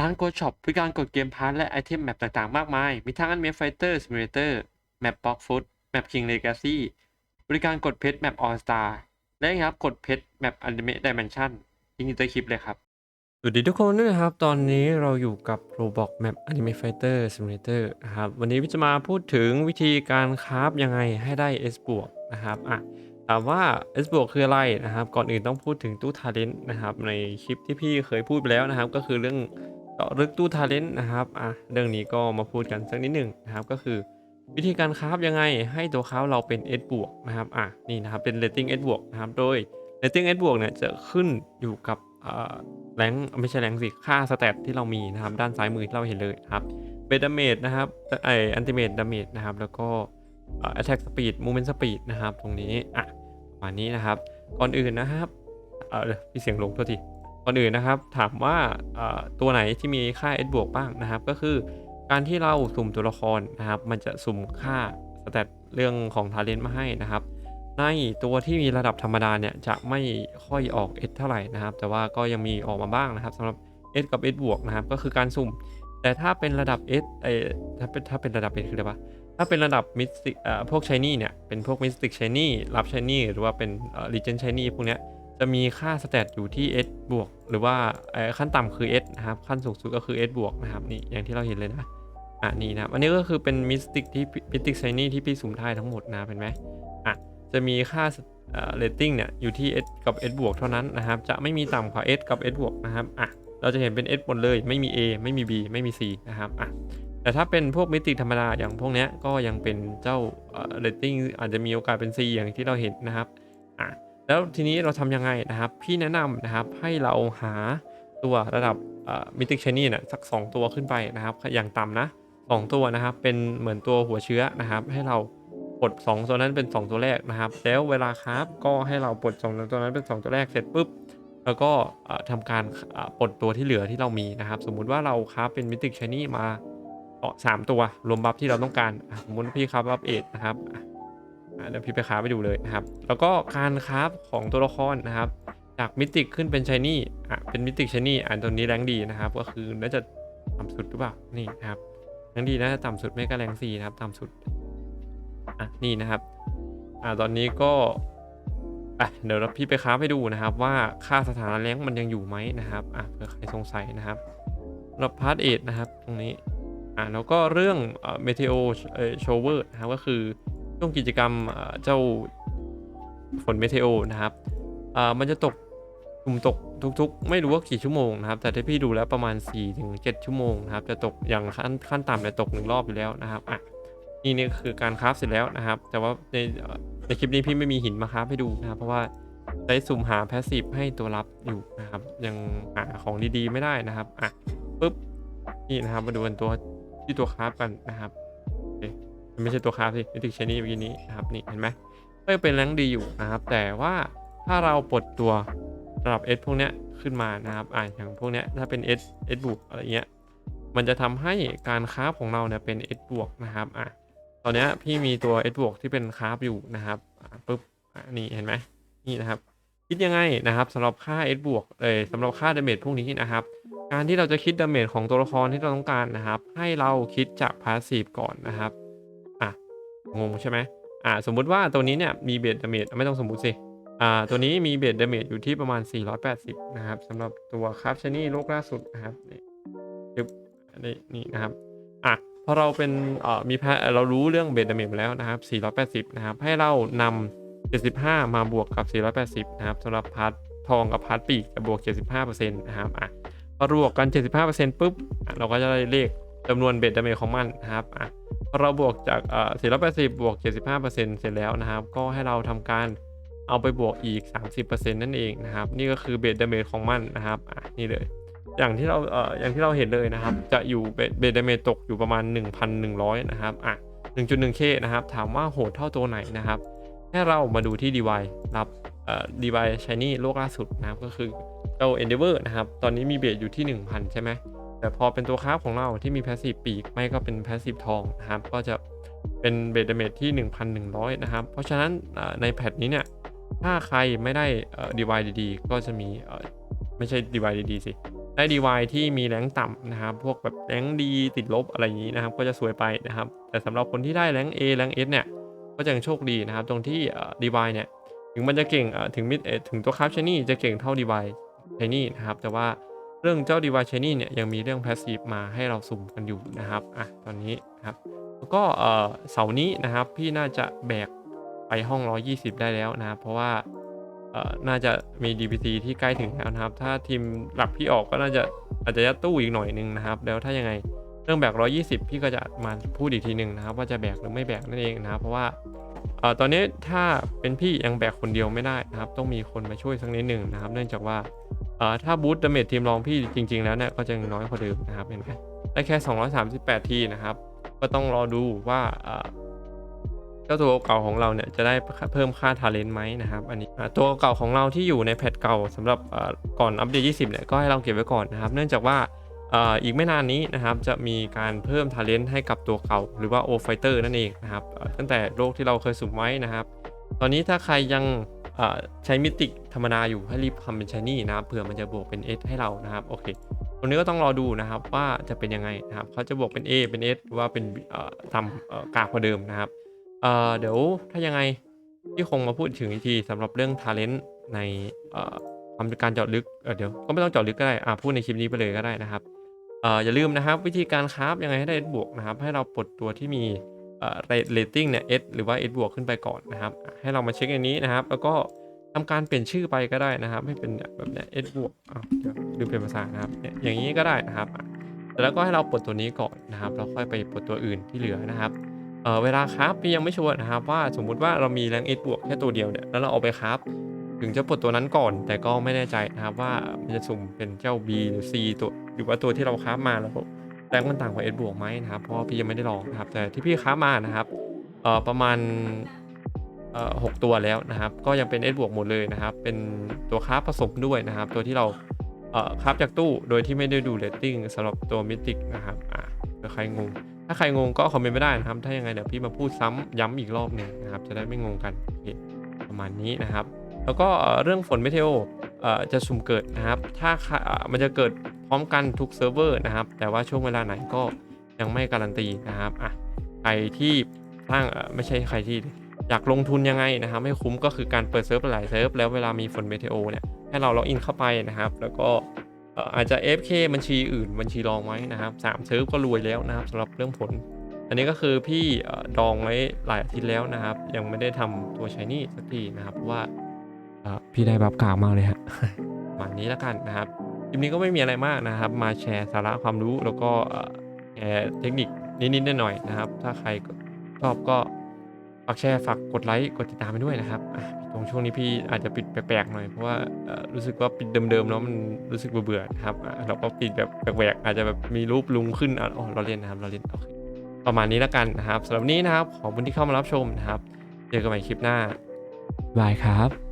ร้าน Go Shop บริการกดเกมพาร์ตและไอเทมแมปต่างๆ มากมาย มีทั้ง Anime Fighter Simulator แมป Block Foot แมป King Legacy บริการกดเพชรแมป All Star และครับกดเพชรแมป Anime Dimension ลิงก์อยู่ใต้คลิปเลยครับ สวัสดีทุกคนด้วยนะครับ ตอนนี้เราอยู่กับ Roblox Map Anime Fighter Simulator นะครับ วันนี้พี่จะมาพูดถึงวิธีการคราฟยังไงให้ได้ S บวกนะครับอะถามว่า S บวกคืออะไรนะครับ ก่อนอื่นต้องพูดถึงตู้ Talent นะครับ ในคลิปที่พี่เคยพูดไปแล้วนะครับ ก็คือเรื่อง เจาะลึกตู้ Talent นะครับอะเรื่องนี้ก็มาพูดกันสักนิดหนึ่งนะครับก็คือวิธีการคราฟยังไงให้ตัวคราฟเราเป็น S บวกนะครับอะนี่นะครับเป็น rating S บวกนะครับโดย rating S บวกเนี่ยจะขึ้นอยู่กับแรงไม่ใช่แรงสิค่าสเตตที่เรามีนะครับด้านซ้ายมือที่เราเห็นเลยนะครับเบดาเมจนะครับไออันติเมตดาเมจนะครับแล้วก็เอ่อ attack speed movement speed นะครับตรงนี้อะประมาณนี้นะครับ ก่อนอื่นนะครับเออเดี๋ยวพี่เสียงลงโทษที ก่อนอื่นนะครับ ถามว่าตัวไหนที่มีค่า S บวกบ้างนะครับ ก็คือการที่เราสุ่มตัวละครนะครับ มันจะสุ่มค่าสเตตเรื่องของทาเลนต์มาให้นะครับ ในตัวที่มีระดับธรรมดาเนี่ยจะไม่ค่อยออก S เท่าไหร่นะครับ แต่ว่าก็ยังมีออกมาบ้างนะครับสำหรับ S กับ S บวกนะครับ ก็คือการสุ่ม แต่ถ้าเป็นระดับ S เอถ้าเป็นถ้าเป็นระดับ S คืออะไรวะถ้าเป็นระดับมิสติกเอ่อพวกชายนี่เนี่ย เป็นพวกมิสติกชายนี่รับชายนี่หรือว่าเป็นลีเจนชายนี่พวกเนี้ย จะมีค่าสเตตอยู่ที่ S บวกหรือว่าขั้นต่ำคือ S นะครับ ขั้นสูงสุดก็คือ S บวกนะครับนี่อย่างที่เราเห็นเลยนะอะนี่นะครับอันนี้ก็คือเป็นมิสติกที่มิสติกชายนี่ที่พี่สุ่มได้ทั้งหมดนะเป็นไหมอะจะมีค่าเรตติ้งเนี่ยอยู่ที่ S กับ S บวกเท่านั้นนะครับ จะไม่มีต่ำกว่า S กับ S บวกนะครับอะเราจะเห็นเป็น S หมดเลยไม่มี A ไม่มี B ไม่มี C นะครับอะแต่ถ้าเป็นพวกมิติธรรมดาอย่างพวกนี้ก็ยังเป็นเจ้าเรตติ้งอาจจะมีโอกาสเป็น C อย่างที่เราเห็นนะครับอะ แล้วทีนี้เราทำยังไงนะครับ พี่แนะนำนะครับให้เราหาตัวระดับมิติกชนี่เนี่ยสัก 2 ตัวขึ้นไปนะครับ อย่างต่ำนะ 2 ตัวนะครับ เป็นเหมือนตัวหัวเชื้อนะครับ ให้เราปลด2ตัวนั้นเป็น 2 ตัวแรกนะครับ แล้วเวลาคราฟก็ให้เราปลด2ตัวนั้นเป็น 2 ตัวแรกเสร็จปุ๊บแล้วก็เอ่อทำการปลดตัวที่เหลือที่เรามีนะครับ สมมุติว่าเราคราฟเป็นมิติกชนี่มาเอ่อสามตัวรวมบัฟที่เราต้องการสมมติพี่คราฟบัฟเอทนะครับ เดี๋ยวพี่ไปคราไปดูเลยนะครับ แล้วก็การคราฟของตัวละครนะครับ จากมิติขึ้นเป็นชายนี่อะเป็นมิติชายนี่อ่านตัวนี้แรงดีนะครับ ก็คือน่าจะต่ำสุดหรือเปล่านี่นะครับแรงดีน่าจะต่ำสุดไม่ก็แรงสี่นะครับต่ำสุดอะนี่นะครับอ่าตอนนี้ก็อะเดี๋ยวเราพี่ไปค้าฟให้ดูนะครับ ว่าค่าสถานะแรงมันยังอยู่ไหมนะครับอะเผื่อใครสงสัยนะครับสำหรับพาร์ทเอนะครับ ตรงนี้อะแล้วก็เรื่องเอ่อเมเทโอเอ่อโชเวอร์นะครับก็คือ ช่วงกิจกรรมเจ้าฝนเมเทโอนะครับอ่ามันจะตกกลุ่มตกทุกๆ ไม่รู้ว่ากี่ชั่วโมงนะครับ แต่ที่พี่ดูแล้วประมาณ 4-7 ชั่วโมงนะครับ จะตกอย่างขั้นขั้นต่ำเนี่ยตกหนึ่งรอบอยู่แล้วนะครับอะนี่นี่คือการคราฟเสร็จแล้วนะครับ แต่ว่าในในคลิปนี้พี่ไม่มีหินมาคราฟให้ดูนะครับ เพราะว่าใช้สุ่มหาแพสซีฟให้ตัวรับอยู่นะครับ ยังหาของดีๆไม่ได้นะครับอะปุ๊บนี่นะครับมาดูกันตัวที่ตัวคราฟกันนะครับ ไม่ใช่ตัวคราฟสิมิติกเชนี่เมื่อกี้นี้นะครับนี่เห็นไหมก็ยังเป็นแรงดีอยู่นะครับ แต่ว่าถ้าเราปลดตัวระดับ S พวกเนี้ยขึ้นมานะครับอ่าอย่างพวกเนี้ยถ้าเป็น S S บวกอะไรเงี้ยมันจะทำให้การคราฟของเราเนี่ยเป็น S บวกนะครับอะตอนนี้พี่มีตัว S บวกที่เป็นคราฟอยู่นะครับอ่าปุ๊บนี่เห็นไหมนี่นะครับ คิดยังไงนะครับสำหรับค่า S บวกเอยสำหรับค่าดาเมจพวกนี้นะครับ การที่เราจะคิดดาเมจของตัวละครที่เราต้องการนะครับ ให้เราคิดจากพาสซีฟก่อนนะครับ งงใช่ไหมอ่าสมมุติว่าตัวนี้เนี่ยมีเบสดาเมจไม่ต้องสมมุติสิอ่าตัวนี้มีเบสดาเมจอยู่ที่ประมาณ 480 นะครับสำหรับตัวคราฟชนี่โลกล่าสุดนะครับนี่ปึ๊บนนี้นี่นะครับอะพอเราเป็นเอ่อมีแพะเรารู้เรื่องเบสดาเมจมาแล้วนะครับ 480 นะครับให้เรานำ 75 มาบวกกับ 480 นะครับสำหรับพาร์ททองกับพาร์ทปีกจะบวก 75%นะครับอะพอรวกกัน 75%ปุ๊บอะเราก็จะได้เลขจำนวนเบสดาเมจของมันนะครับอะ พอเราบวกจากเอ่อ480 บวก 75%เสร็จแล้วนะครับ ก็ให้เราทำการเอาไปบวกอีก 30%นั่นเองนะครับ นี่ก็คือเบสดาเมจของมันนะครับอะนี่เลย อย่างที่เราเอ่ออย่างที่เราเห็นเลยนะครับ จะอยู่เบเบดเมตกอยู่ประมาณ 1,100 นะครับอะ 1.1K นะครับ ถามว่าโหดเท่าตัวไหนนะครับ ให้เรามาดูที่ DY รับเอ่อ DY Shiny โลกล่าสุดนะครับ ก็คือเจ้า Endeavor นะครับ ตอนนี้มีเบสอยู่ที่ 1,000 ใช่ไหม แต่พอเป็นตัวคราฟของเราที่มี Passive ปีกไม่ก็เป็น Passive ทองนะครับ ก็จะเป็นเบสเมทที่ 1,100 นะครับ เพราะฉะนั้นในแพทนี้เนี่ย ถ้าใครไม่ได้เอ่อ DY ดีๆก็จะมีไม่ใช่ DY ดีๆสิ ได้ดีวายที่มีแรงต่ำนะครับ พวกแบบแรงดีติดลบอะไรอย่างนี้นะครับ ก็จะสวยไปนะครับ แต่สำหรับคนที่ได้แรง A แรง S เนี่ย ก็จะยังโชคดีนะครับ ตรงที่ดีวายเนี่ย ถึงมันจะเก่งถึงมิดเอถึงตัวคราฟชนี่จะเก่งเท่าดีวายชนี่นะครับ แต่ว่า เรื่องเจ้าดีวาเชนี่เนี่ยยังมีเรื่องแพสซีฟมาให้เราสุ่มกันอยู่นะครับอะตอนนี้นะครับแล้วก็เออเสาร์นี้นะครับพี่น่าจะแบกไปห้อง 120 ได้แล้วนะครับเพราะว่าเออน่าจะมี DPT ที่ใกล้ถึงแล้วนะครับ ถ้าทีมหลักพี่ออกก็น่าจะอาจจะยัดตู้อีกหน่อยนึงนะครับ แล้วถ้ายังไงเรื่องแบก 120 พี่ก็จะมาพูดอีกทีหนึ่งนะครับว่าจะแบกหรือไม่แบกนั่นเองนะครับเพราะว่าเออตอนนี้ถ้าเป็นพี่ยังแบกคนเดียวไม่ได้นะครับ ต้องมีคนมาช่วยสักนิดหนึ่งนะครับ เนื่องจากว่า ถ้าบูตดาเมจทีมรองพี่จริง ๆ แล้วเนี่ยก็จะน้อยกว่าเดิมนะครับเห็นไหมได้แค่ 238 ทีนะครับ ก็ต้องรอดูว่าเจ้าตัวเก่าของเราเนี่ยจะได้เพิ่มค่าทาเลนต์ไหมนะครับ อันนี้ตัวเก่าของเราที่อยู่ในแพทเก่าสำหรับก่อนอัปเดต 20 เนี่ยก็ให้เราเก็บไว้ก่อนนะครับ เนื่องจากว่าอีกไม่นานนี้นะครับจะมีการเพิ่มทาเลนต์ให้กับตัวเก่า หรือว่าโอไฟเตอร์นั่นเองนะครับตั้งแต่โลกที่เราเคยสุ่มไว้นะครับ ตอนนี้ถ้าใครยัง ใช้มิติธรรมดาอยู่ให้รีบทำเป็นชายนี่นะครับเผื่อมันจะบวกเป็น S ให้เรานะครับโอเคตรงนี้ก็ต้องรอดูนะครับว่าจะเป็นยังไงนะครับเขาจะบวกเป็น A เป็น S หรือว่าเป็นทำกากกว่าเดิมนะครับเเดี๋ยวถ้ายังไงพี่คงมาพูดถึงอีกทีสำหรับเรื่อง Talent ในเอ่อทำการเจาะลึกเเดี๋ยวก็ไม่ต้องเจาะลึกก็ได้อ่าพูดในคลิปนี้ไปเลยก็ได้นะครับออย่าลืมนะครับ วิธีการคราฟยังไงให้ได้บวกนะครับ ให้เราปลดตัวที่มี เอ่อเรตติ้งเนี่ย S หรือว่า S บวกขึ้นไปก่อนนะครับ ให้เรามาเช็คอันนี้นะครับ แล้วก็ทำการเปลี่ยนชื่อไปก็ได้นะครับ ให้เป็นแบบเนี้ย S บวกอ้าวเดี๋ยวลืมเปลี่ยนภาษานะครับ อย่างนี้ก็ได้นะครับ แล้วก็ให้เราปลดตัวนี้ก่อนนะครับแล้วค่อยไปปลดตัวอื่นที่เหลือนะครับเออเวลาคราฟพี่ยังไม่ชัวร์นะครับ ว่าสมมุติว่าเรามีแรง S บวกแค่ตัวเดียวเนี่ย แล้วเราเอาไปคราฟถึงจะปลดตัวนั้นก่อน แต่ก็ไม่แน่ใจนะครับว่ามันจะสุ่มเป็นเจ้า B หรือ C ตัวหรือว่าตัวที่เราคราฟมาแล้ว แรงมันต่างกว่า S บวกไหมนะครับ เพราะพี่ยังไม่ได้ลองนะครับ แต่ที่พี่ครามานะครับเออประมาณเอ่อหกตัวแล้วนะครับ ก็ยังเป็น S บวกหมดเลยนะครับ เป็นตัวคราผสมด้วยนะครับ ตัวที่เราเอ่อคราจากตู้โดยที่ไม่ได้ดูเรตติ้งสำหรับตัวมิติกนะครับอ่าเผื่อใครงง ถ้าใครงงก็คอมเมนต์ไม่ได้นะครับ ถ้ายังไงเดี๋ยวพี่มาพูดซ้ำย้ำอีกรอบหนึ่งนะครับ จะได้ไม่งงกันประมาณนี้นะครับ แล้วก็เรื่องฝนเมเทโอจะสุ่มเกิดนะครับ ถ้ามันจะเกิด พร้อมกันทุกเซิร์ฟเวอร์นะครับ แต่ว่าช่วงเวลาไหนก็ยังไม่การันตีนะครับอะใครที่สร้างไม่ใช่ใครที่อยากลงทุนยังไงนะครับให้คุ้มก็คือการเปิดเซิร์ฟหลายเซิร์ฟแล้วเวลามีฝนเมเทโอเนี่ยให้เราล็อกอินเข้าไปนะครับ แล้วก็อาจจะ FK บัญชีอื่นบัญชีรองไว้นะครับสามเซิร์ฟก็รวยแล้วนะครับสำหรับเรื่องผล อันนี้ก็คือพี่ดองไว้หลายอาทิตย์แล้วนะครับ ยังไม่ได้ทำตัวใช้นี่สักทีนะครับเพราะว่าพี่ได้บัฟกากมากเลยฮะประมาณนี้แล้วกันนะครับ ลิปนี้ก็ไม่มีอะไรมากนะครับ มาแชร์สาระความรู้แล้วก็แชร์เทคนิคนิดๆหน่อยๆนะครับ ถ้าใครชอบก็ฝากแชร์ฝากกดไลค์กดติดตามไปด้วยนะครับตรงช่วงนี้พี่อาจจะปิดแปลกๆหน่อยเพราะว่ารู้สึกว่าปิดเดิมๆแล้วมันรู้สึกเบื่อๆนะครับเราก็ปิดแบบแปลกๆอาจจะแบบมีรูปลุงขึ้นอ๋อเราเล่นนะครับเราเล่นโอเคประมาณนี้แล้วกันนะครับสำหรับนี้นะครับขอบคุณที่เข้ามารับชมนะครับ เจอกันใหม่คลิปหน้าบายครับ